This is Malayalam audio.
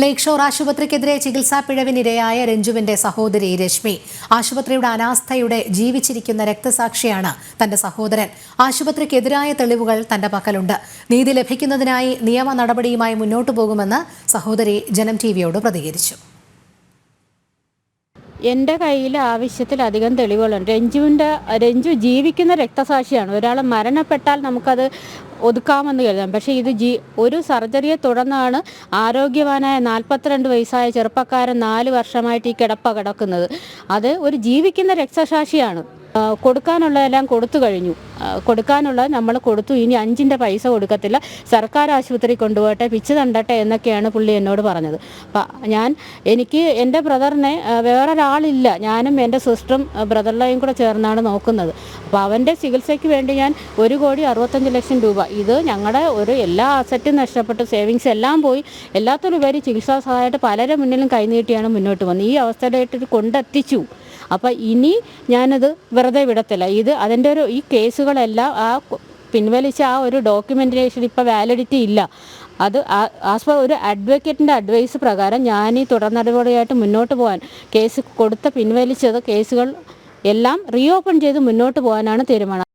ലേക്ക് ഷോർ ആശുപത്രിക്കെതിരെ ചികിത്സാ പിഴവിനിരയായ രഞ്ജുവിന്റെ സഹോദരി രശ്മി. ആശുപത്രിയുടെ അനാസ്ഥയുടെ ജീവിച്ചിരിക്കുന്ന രക്തസാക്ഷിയാണ് തന്റെ സഹോദരൻ. ആശുപത്രിക്കെതിരായ തെളിവുകൾ തന്റെ പക്കലുണ്ട്. നീതി ലഭിക്കുന്നതിനായി നിയമ നടപടിയുമായി മുന്നോട്ടു പോകുമെന്ന് സഹോദരി ജനം ടിവിയോട് പ്രതികരിച്ചു. എന്റെ കയ്യിൽ ആവശ്യത്തിലധികം തെളിവുകളുണ്ട്. രഞ്ജുവിന്റെ രഞ്ജു ജീവിക്കുന്ന രക്തസാക്ഷിയാണ്. ഒരാൾ മരണപ്പെട്ടാൽ നമുക്കത് ഒതുക്കാമെന്ന് കരുതാം. പക്ഷെ ഇത് ജി ഒരു സർജറിയെ തുടർന്നാണ് ആരോഗ്യവാനായ നാൽപ്പത്തിരണ്ട് വയസ്സായ ചെറുപ്പക്കാരൻ നാല് വർഷമായിട്ട് ഈ കിടപ്പ കിടക്കുന്നത്. അത് ഒരു ജീവിക്കുന്ന രക്തസാക്ഷിയാണ്. കൊടുക്കാനുള്ളതെല്ലാം കൊടുത്തു കഴിഞ്ഞു. കൊടുക്കാനുള്ളത് നമ്മൾ കൊടുത്തു. ഇനി അഞ്ചിന്റെ പൈസ കൊടുക്കത്തില്ല. സർക്കാർ ആശുപത്രി കൊണ്ടുപോകട്ടെ പിച്ച് തണ്ടട്ടെ എന്നൊക്കെയാണ് പുള്ളി എന്നോട് പറഞ്ഞത്. അപ്പം ഞാൻ എനിക്ക് എന്റെ ബ്രദറിനെ വേറൊരാളില്ല. ഞാനും എന്റെ സിസ്റ്ററും ബ്രദറിലെയും കൂടെ ചേർന്നാണ് നോക്കുന്നത്. അപ്പോൾ അവന്റെ ചികിത്സയ്ക്ക് വേണ്ടി ഞാൻ ഒരു കോടി അറുപത്തഞ്ച് ലക്ഷം രൂപ ഇത് ഞങ്ങളുടെ ഒരു എല്ലാ അസറ്റും നഷ്ടപ്പെട്ടു സേവിങ്സ് എല്ലാം പോയി. എല്ലാത്തിനുപരി ചികിത്സാ സഹായമായിട്ട് പലരുടെ മുന്നിലും കൈനീട്ടിയാണ് മുന്നോട്ട് വന്നത്. ഈ അവസ്ഥയിലായിട്ട് കൊണ്ടെത്തിച്ചു. അപ്പോൾ ഇനി ഞാനത് വെറുതെ വിടത്തില്ല. ഇത് അതിന്റെ ഒരു ഈ കേസുകളെല്ലാം ആ പിൻവലിച്ച ആ ഒരു ഡോക്യുമെന്റേഷൻ ഇപ്പോൾ വാലിഡിറ്റി ഇല്ല. അത് ആസ് പെർ ഒരു അഡ്വക്കേറ്റിന്റെ അഡ്വൈസ് പ്രകാരം ഞാൻ ഈ തുടർ നടപടിയായിട്ട് മുന്നോട്ട് പോകാൻ കേസ് കൊടുത്ത പിൻവലിച്ചത് കേസുകൾ എല്ലാം റീഓപ്പൺ ചെയ്ത് മുന്നോട്ട് പോകാനാണ് തീരുമാനം.